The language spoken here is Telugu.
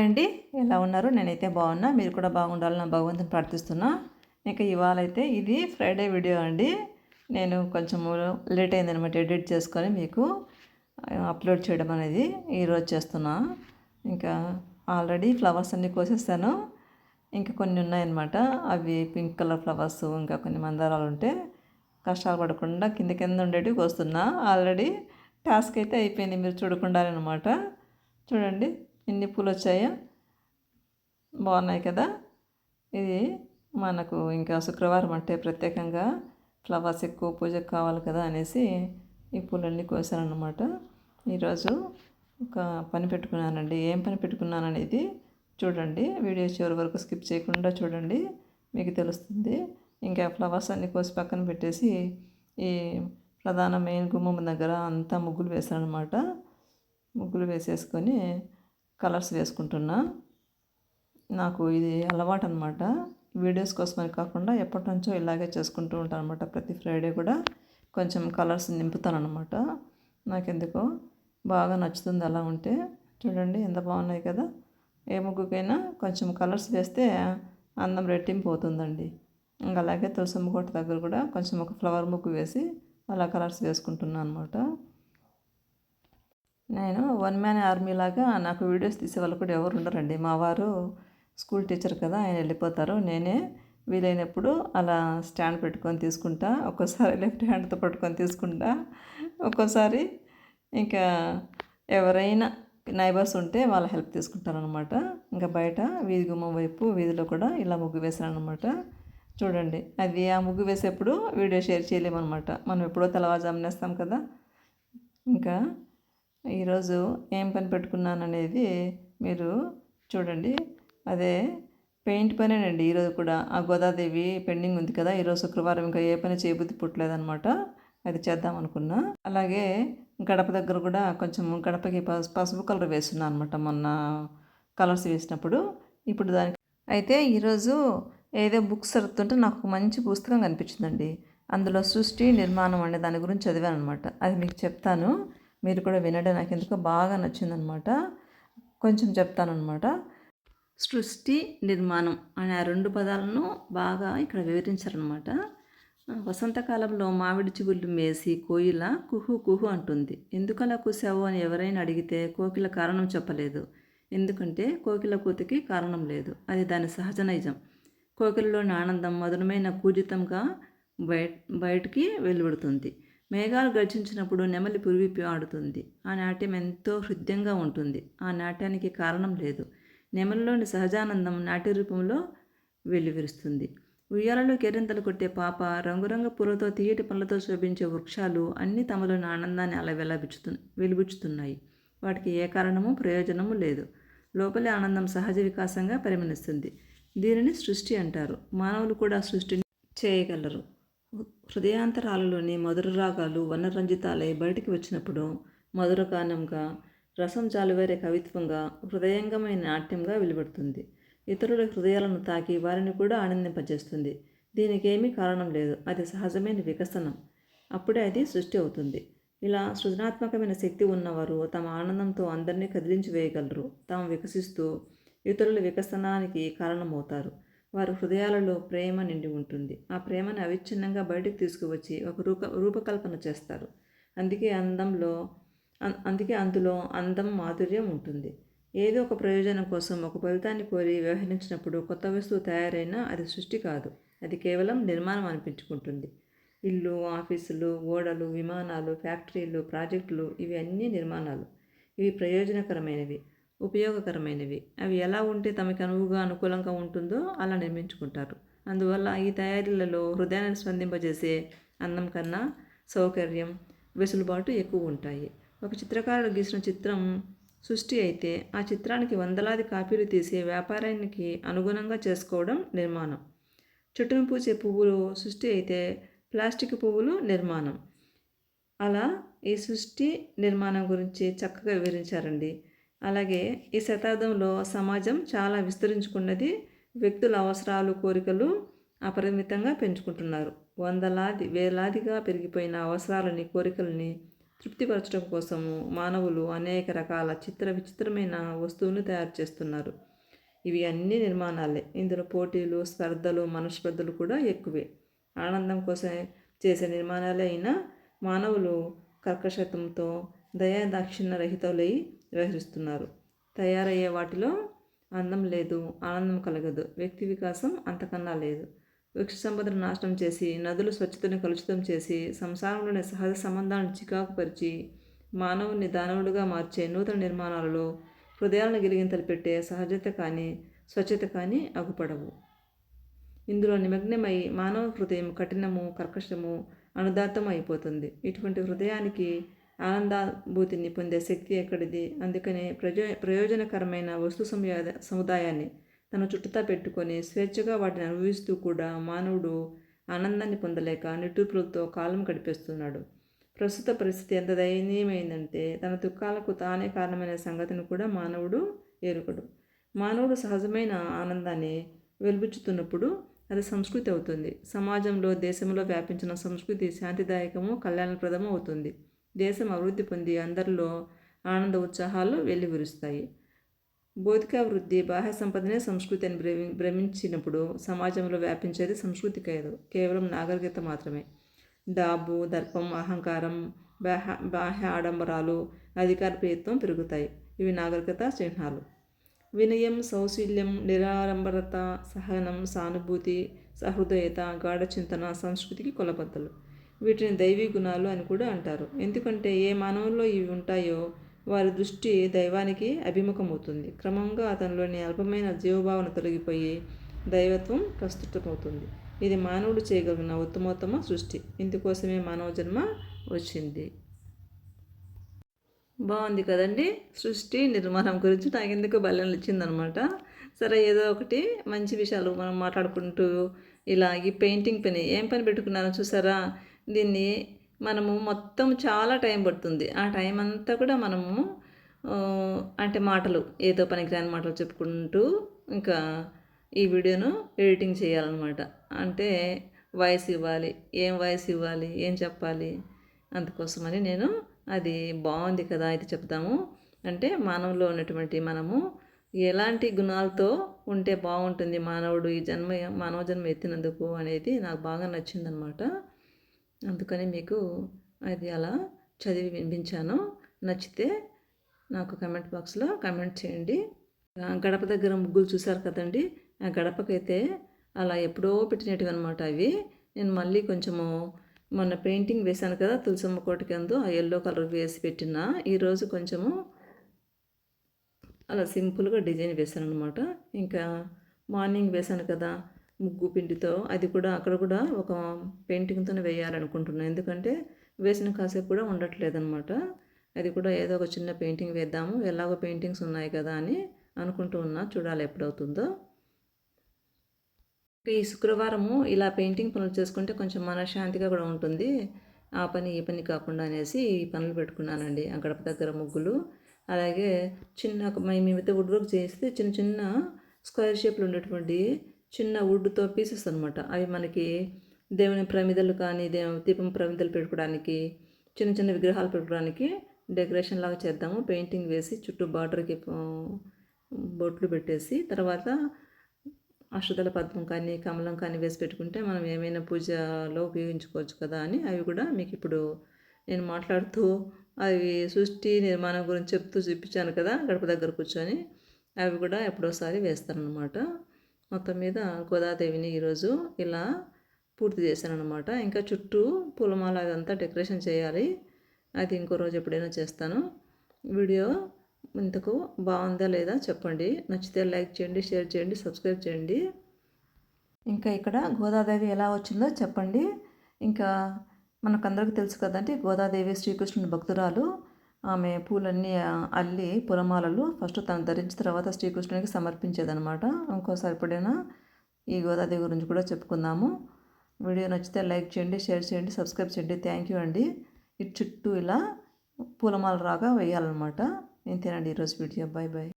హాయ్ అండి. ఎలా ఉన్నారు? నేనైతే బాగున్నా. మీరు కూడా బాగుండాలని భగవంతుని ప్రార్థిస్తున్నా. ఇంకా ఇవాళ అయితే ఇది ఫ్రైడే వీడియో అండి. నేను కొంచెం లేట్ అయిందనమాట ఎడిట్ చేసుకొని మీకు అప్లోడ్ చేయడం అనేది ఈరోజు చేస్తున్నా. ఇంకా ఆల్రెడీ ఫ్లవర్స్ అన్నీ కోసేస్తాను ఇంకా కొన్ని ఉన్నాయన్నమాట. అవి పింక్ కలర్ ఫ్లవర్స్ ఇంకా కొన్ని మందారాలు ఉంటే కష్టాలు పడకుండా కింద కింద ఉండేటివి కోస్తున్నా. ఆల్రెడీ టాస్క్ అయితే అయిపోయింది. మీరు చూడకుండా అనమాట చూడండి. ఎన్ని పూలు వచ్చాయో బాగున్నాయి కదా? ఇది మనకు ఇంకా శుక్రవారం అంటే ప్రత్యేకంగా ఫ్లవర్స్ ఎక్కువ పూజకు కావాలి కదా అనేసి ఈ పూలన్నీ కోసానన్నమాట ఈరోజు ఒక పని పెట్టుకున్నానండి. ఏం పని పెట్టుకున్నాననేది చూడండి. వీడియో చివరి వరకు స్కిప్ చేయకుండా చూడండి. మీకు తెలుస్తుంది. ఇంకా ఫ్లవర్స్ అన్నీ కోసి పక్కన పెట్టేసి ఈ ప్రధాన మెయిన్ గుమ్మం దగ్గర అంతా ముగ్గులు వేసాను అనమాట ముగ్గులు వేసేసుకొని కలర్స్ వేసుకుంటున్నా. నాకు ఇది అలవాటు అనమాట వీడియోస్ కోసమని కాకుండా ఎప్పటి నుంచో ఇలాగే చేసుకుంటూ ఉంటాను అనమాట ప్రతి ఫ్రైడే కూడా కొంచెం కలర్స్ నింపుతాను అనమాట నాకెందుకో బాగా నచ్చుతుంది అలా ఉంటే. చూడండి ఎంత బాగున్నాయి కదా. ఏ ముగ్గుకైనా కొంచెం కలర్స్ వేస్తే అందం రెట్టింపు అవుతుందండి ఇంకా అలాగే తులసమ్మ కోట దగ్గర కూడా కొంచెం ఒక ఫ్లవర్ ముగ్గు వేసి అలా కలర్స్ వేసుకుంటున్నాను అనమాట నేను వన్ మ్యాన్ ఆర్మీ లాగా నాకు వీడియోస్ తీసే వాళ్ళు కూడా ఎవరు ఉండరండి. మా వారు స్కూల్ టీచర్ కదా ఆయన వెళ్ళిపోతారు. నేనే వీలైనప్పుడు అలా స్టాండ్ పెట్టుకొని తీసుకుంటా ఒక్కోసారి లెఫ్ట్ హ్యాండ్తో పట్టుకొని తీసుకుంటా. ఒక్కోసారి ఇంకా ఎవరైనా నైబర్స్ ఉంటే వాళ్ళ హెల్ప్ తీసుకుంటారనమాట ఇంకా బయట వీధి గుమ్మం వైపు వీధిలో కూడా ఇలా ముగ్గు వేసాను అనమాట చూడండి అది ఆ ముగ్గు వేసేప్పుడు వీడియో షేర్ చేయలేమన్నమాట. మనం ఎప్పుడో తెల్లవారుజామునేస్తాం కదా. ఇంకా ఈరోజు ఏం పని పెట్టుకున్నాను అనేది మీరు చూడండి. అదే పెయింట్ పనేనండి ఈరోజు కూడా. ఆ గోదాదేవి పెండింగ్ ఉంది కదా ఈరోజు శుక్రవారం ఇంకా ఏ పని చేయబుద్ధి పుట్టలేదనమాట అది చేద్దాం అనుకున్నా. అలాగే గడప దగ్గర కూడా కొంచెం గడపకి పసుపు కలర్ వేస్తున్నాను అనమాట మొన్న కలర్స్ వేసినప్పుడు. ఇప్పుడు దానికి అయితే ఈరోజు ఏదో బుక్స్ చదువుతుంటే నాకు మంచి పుస్తకం కనిపించిందండి. అందులో సృష్టి నిర్మాణం అనే దాని గురించి చదివాను అనమాట అది మీకు చెప్తాను. మీరు కూడా వినడం నాకు ఎందుకో బాగా నచ్చిందనమాట. కొంచెం చెప్తానమాట సృష్టి నిర్మాణం అనే ఆ రెండు పదాలను బాగా ఇక్కడ వివరించారనమాట. వసంతకాలంలో మామిడి చిగుళ్ళు మేసి కోయిల కుహు కుహు అంటుంది. ఎందుకలా కూసావు అని ఎవరైనా అడిగితే కోకిల కారణం చెప్పలేదు. ఎందుకంటే కోకిల కూతికి కారణం లేదు. అది దాని సహజ నైజం. కోకిలలోని ఆనందం మధురమైన కూజితంగా బయట బయటికి వెలువడుతుంది. మేఘాలు గర్జించినప్పుడు నెమలి పురివిప్పి ఆడుతుంది ఆ నాట్యం ఎంతో హృదయంగా ఉంటుంది. ఆ నాట్యానికి కారణం లేదు. నెమలిలోని సహజానందం నాట్య రూపంలో వెలువరుస్తుంది ఉయ్యాలలో కెరింతలు కొట్టే పాప రంగురంగ పూలతో తీయటి పనులతో శోభించే వృక్షాలు అన్నీ తమలోని ఆనందాన్ని అలా వెలబుచ్చుతు వెలుబుచ్చుతున్నాయి. వాటికి ఏ కారణము ప్రయోజనము లేదు. లోపలి ఆనందం సహజ వికాసంగా పరిగణిస్తుంది దీనిని సృష్టి అంటారు. మానవులు కూడా సృష్టిని చేయగలరు. హృదయాంతరాలలోని మధుర రాగాలు వర్ణరంజితాలై బయటికి వచ్చినప్పుడు మధురగానంగా రసం జాలువేరే కవిత్వంగా హృదయంగమైన నాట్యంగా వెలువడుతుంది. ఇతరుల హృదయాలను తాకి వారిని కూడా ఆనందింపజేస్తుంది. దీనికేమీ కారణం లేదు. అది సహజమైన వికసనం. అప్పుడే అది సృష్టి అవుతుంది. ఇలా సృజనాత్మకమైన శక్తి ఉన్నవారు తమ ఆనందంతో అందరినీ కదిలించి వేయగలరు. తాము వికసిస్తూ ఇతరుల వికసనానికి కారణమవుతారు. వారి హృదయాలలో ప్రేమ నిండి ఉంటుంది. ఆ ప్రేమను అవిచ్ఛిన్నంగా బయటకు తీసుకువచ్చి ఒక రూప రూపకల్పన చేస్తారు. అందుకే అందంలో అందుకే అందులో అందం మాధుర్యం ఉంటుంది. ఏదో ఒక ప్రయోజనం కోసం ఒక ఫలితాన్ని కోరి వ్యవహరించినప్పుడు కొత్త వస్తువు తయారైనా అది సృష్టి కాదు. అది కేవలం నిర్మాణం అనిపించుకుంటుంది. ఇల్లు ఆఫీసులు ఓడలు విమానాలు ఫ్యాక్టరీలు ప్రాజెక్టులు ఇవి అన్నీ నిర్మాణాలు. ఇవి ప్రయోజనకరమైనవి. ఉపయోగకరమైనవి. అవి ఎలా ఉంటే తమకు అనువుగా అనుకూలంగా ఉంటుందో అలా నిర్మించుకుంటారు. అందువల్ల ఈ తయారీలలో హృదయాన్ని స్పందింపజేసే అందం కన్నా సౌకర్యం వెసులుబాటు ఎక్కువ ఉంటాయి. ఒక చిత్రకారుడు గీసిన చిత్రం సృష్టి అయితే ఆ చిత్రానికి వందలాది కాపీలు తీసే వ్యాపారానికి అనుగుణంగా చేసుకోవడం నిర్మాణం. చుట్టును పూసే పువ్వులు సృష్టి అయితే ప్లాస్టిక్ పువ్వులు నిర్మాణం. అలా ఈ సృష్టి నిర్మాణం గురించి చక్కగా వివరించారండి. అలాగే ఈ శతాబ్దంలో సమాజం చాలా విస్తరించుకున్నది. వ్యక్తుల అవసరాలు కోరికలు అపరిమితంగా పెంచుకుంటున్నారు. వందలాది వేలాదిగా పెరిగిపోయిన అవసరాలని కోరికలని తృప్తిపరచడం కోసము మానవులు అనేక రకాల చిత్ర విచిత్రమైన వస్తువులను తయారు చేస్తున్నారు. ఇవి అన్ని నిర్మాణాలే. ఇందులో పోటీలు స్పర్ధలు మనస్పర్ధలు కూడా ఎక్కువే. ఆనందం కోసం చేసే నిర్మాణాలే అయినా మానవులు కర్కశత్వంతో దయా దాక్షిణ్య రహితులై వ్యవహరిస్తున్నారు. తయారయ్యే వాటిలో అందం లేదు ఆనందం కలగదు వ్యక్తి వికాసం అంతకన్నా లేదు. వృక్ష సంపదను నాశనం చేసి నదులు స్వచ్ఛతను కలుషితం చేసి సంసారంలోని సహజ సంబంధాలను చికాకుపరిచి మానవుని దానవుడిగా మార్చే నూతన నిర్మాణాలలో హృదయాలను గిలిగింతలు పెట్టే సహజత కానీ స్వచ్ఛత కానీ అగుపడవు. ఇందులో నిమగ్నమై మానవ హృదయం కఠినము కర్కశము అనుదాతం అయిపోతుంది. ఇటువంటి హృదయానికి ఆనందాభూతిని పొందే శక్తి ఎక్కడిది? అందుకనే ప్రజో ప్రయోజనకరమైన వస్తు సముదాయ సముదాయాన్ని తన చుట్టుతా పెట్టుకొని స్వేచ్ఛగా వాటిని అనుభవిస్తూ కూడా మానవుడు ఆనందాన్ని పొందలేక నిట్టూర్పులతో కాలం గడిపేస్తున్నాడు. ప్రస్తుత పరిస్థితి ఎంత దయనీయమైందంటే తన దుఃఖాలకు తానే కారణమైన సంగతిని కూడా మానవుడు ఎరుకడు మానవుడు సహజమైన ఆనందాన్ని వెలుబుచ్చుతున్నప్పుడు అది సంస్కృతి అవుతుంది. సమాజంలో దేశంలో వ్యాపించిన సంస్కృతి శాంతిదాయకము కళ్యాణప్రదము అవుతుంది. దేశం అభివృద్ధి పొంది అందరిలో ఆనంద ఉత్సాహాలు వెల్లివిరుస్తాయి. భౌతికాభివృద్ధి బాహ్య సంపదనే సంస్కృతి అని భ్రమి భ్రమించినప్పుడు సమాజంలో వ్యాపించేది సంస్కృతి కాదు కేవలం నాగరికత మాత్రమే. డాబు దర్పం అహంకారం బాహ్య బాహ్య ఆడంబరాలు అధికార ప్రయత్నం పెరుగుతాయి. ఇవి నాగరికత చిహ్నాలు. వినయం సౌశీల్యం నిరాడంబరత సహనం సానుభూతి సహృదయత గాఢ చింతన సంస్కృతికి కొలబద్దలు. వీటిని దైవీ గుణాలు అని కూడా అంటారు. ఎందుకంటే ఏ మానవుల్లో ఇవి ఉంటాయో వారి దృష్టి దైవానికి అభిముఖమవుతుంది. క్రమంగా అతనిలోని అల్పమైన జీవభావన తొలగిపోయి దైవత్వం ప్రస్తుతమవుతుంది. ఇది మానవుడు చేయగలిగిన ఉత్తమోత్తమ సృష్టి. ఇందుకోసమే మానవ జన్మ వచ్చింది. బాగుంది కదండి? సృష్టి నిర్మాణం గురించి నాకు ఎందుకు బలం ఇచ్చిందనమాట సరే ఏదో ఒకటి మంచి విషయాలు మనం మాట్లాడుకుంటూ ఇలా ఈ పెయింటింగ్ పని ఏం పని పెట్టుకున్నానో చూసారా? దీన్ని మనము మొత్తం చాలా టైం పడుతుంది. ఆ టైం అంతా కూడా మనము అంటే మాటలు ఏదో పనికిరాని మాటలు చెప్పుకుంటూ ఇంకా ఈ వీడియోను ఎడిటింగ్ చేయాలన్నమాట. అంటే వాయిస్ ఇవ్వాలి ఏం వాయిస్ ఇవ్వాలి ఏం చెప్పాలి అందుకోసమని నేను అది బాగుంది కదా ఇది చెప్తాము అంటే మానవులో ఉన్నటువంటి మనము ఎలాంటి గుణాలతో ఉంటే బాగుంటుంది మానవుడు ఈ జన్మ మానవ జన్మ ఎత్తినందుకు అనేది నాకు బాగా నచ్చిందనమాట అందుకని మీకు అది అలా చదివి వినిపించాను. నచ్చితే నాకు కమెంట్ బాక్స్లో కమెంట్ చేయండి. గడప దగ్గర ముగ్గులు చూశారు కదండి ఆ గడపకైతే అలా ఎప్పుడో పెట్టినట్టుగా అనమాట అవి. నేను మళ్ళీ కొంచెము మొన్న పెయింటింగ్ వేశాను కదా తులసమ్మ కోటికందు ఆ ఎల్లో కలర్ వేసి పెట్టిన. ఈరోజు కొంచెము అలా సింపుల్గా డిజైన్ వేశాను అనమాట ఇంకా మార్నింగ్ వేశాను కదా ముగ్గు పిండితో అది కూడా అక్కడ కూడా ఒక పెయింటింగ్తోనే వేయాలనుకుంటున్నాను ఎందుకంటే వేసిన కాసేపు కూడా ఉండట్లేదనమాట అది కూడా ఏదో ఒక చిన్న పెయింటింగ్ వేద్దాము ఎలాగో పెయింటింగ్స్ ఉన్నాయి కదా అని అనుకుంటూ ఉన్నా. చూడాలి ఎప్పుడవుతుందో. ఈ శుక్రవారము ఇలా పెయింటింగ్ పనులు చేసుకుంటే కొంచెం మనశ్శాంతిగా కూడా ఉంటుంది. ఆ పని ఈ పని కాకుండా అనేసి ఈ పనులు పెట్టుకున్నానండి. ఆ గడప దగ్గర ముగ్గులు అలాగే చిన్న మేమైతే వుడ్ వర్క్ చేస్తే చిన్న చిన్న స్క్వేర్ షేప్లు ఉండేటువంటి చిన్న వుడ్తో పీసెస్ అనమాట అవి మనకి దేవుని ప్రమిదలు కానీ దేవ దీపం ప్రమిదలు పెట్టుకోవడానికి చిన్న చిన్న విగ్రహాలు పెట్టుకోవడానికి డెకరేషన్ లాగా చేద్దాము. పెయింటింగ్ వేసి చుట్టూ బార్డర్కి బొట్లు పెట్టేసి తర్వాత అష్టదల పద్మం కానీ కమలం కానీ వేసి పెట్టుకుంటే మనం ఏమైనా పూజలో ఉపయోగించుకోవచ్చు కదా అని అవి కూడా మీకు ఇప్పుడు నేను మాట్లాడుతూ అవి సృష్టి నిర్మాణం గురించి చెప్తూ చూపించాను కదా గడప దగ్గర కూర్చొని అవి కూడా ఎప్పుడోసారి వేస్తారనమాట మొత్తం మీద గోదాదేవిని ఈరోజు ఇలా పూర్తి చేశాను అనమాట ఇంకా చుట్టూ పూలమాల అదంతా డెకరేషన్ చేయాలి. అది ఇంకో రోజు ఎప్పుడైనా చేస్తాను. వీడియో ఇంతకు బాగుందా లేదా చెప్పండి. నచ్చితే లైక్ చేయండి షేర్ చేయండి సబ్స్క్రైబ్ చేయండి. ఇంకా ఇక్కడ గోదాదేవి ఎలా వచ్చిందో చెప్పండి. ఇంకా మనకందరికీ తెలుసు కదండి గోదాదేవి శ్రీకృష్ణుని భక్తురాలు. ఆమె పూలన్నీ అల్లి పూలమాలలు ఫస్ట్ తను ధరించిన తర్వాత శ్రీకృష్ణునికి సమర్పించేదనమాట ఇంకోసారి ఎప్పుడైనా ఈ గోదాదేవి గురించి కూడా చెప్పుకుందాము. వీడియో నచ్చితే లైక్ చేయండి షేర్ చేయండి సబ్స్క్రైబ్ చేయండి. థ్యాంక్ యూ అండి. ఇటు చుట్టూ ఇలా పూలమాల రాగా వేయాలన్నమాట ఇంతేనండి ఈరోజు వీడియో. Bye bye